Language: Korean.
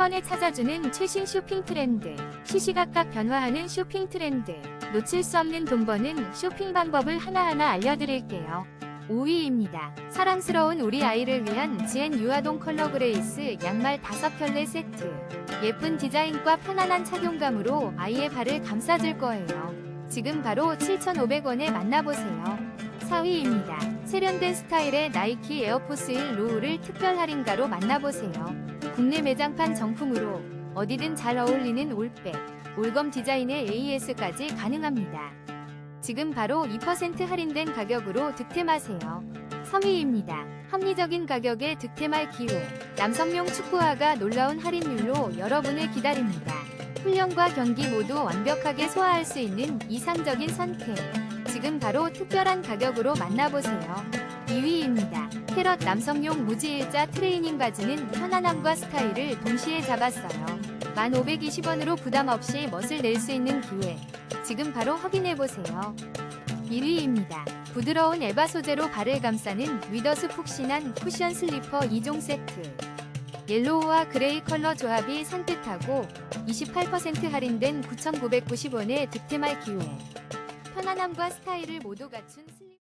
번에 찾아주는 최신 쇼핑 트렌드. 시시각각 변화하는 쇼핑 트렌드. 놓칠 수 없는 돈 버는 쇼핑 방법을 하나하나 알려드릴게요. 5위입니다. 사랑스러운 우리 아이를 위한 지엔 유아동 컬러 그레이스 양말 5켤레 세트. 예쁜 디자인과 편안한 착용감으로 아이의 발을 감싸줄 거예요. 지금 바로 7,500원에 만나보세요. 4위입니다. 세련된 스타일의 나이키 에어포스 1 로우를 특별 할인가로 만나보세요. 국내 매장판 정품으로 어디든 잘 어울리는 올백, 올검 디자인의 AS까지 가능합니다. 지금 바로 2% 할인된 가격으로 득템하세요. 3위입니다. 합리적인 가격에 득템할 기회. 남성용 축구화가 놀라운 할인율로 여러분을 기다립니다. 훈련과 경기 모두 완벽하게 소화할 수 있는 이상적인 선택. 지금 바로 특별한 가격으로 만나보세요. 2위입니다. 캐럿 남성용 무지일자 트레이닝 바지는 편안함과 스타일을 동시에 잡았어요. 1,520원으로 부담 없이 멋을 낼 수 있는 기회. 지금 바로 확인해보세요. 1위입니다. 부드러운 에바 소재로 발을 감싸는 위더스 푹신한 쿠션 슬리퍼 2종 세트. 옐로우와 그레이 컬러 조합이 산뜻하고 28% 할인된 9,990원에 득템할 기회. 편안함과 스타일을 모두 갖춘 슬리퍼.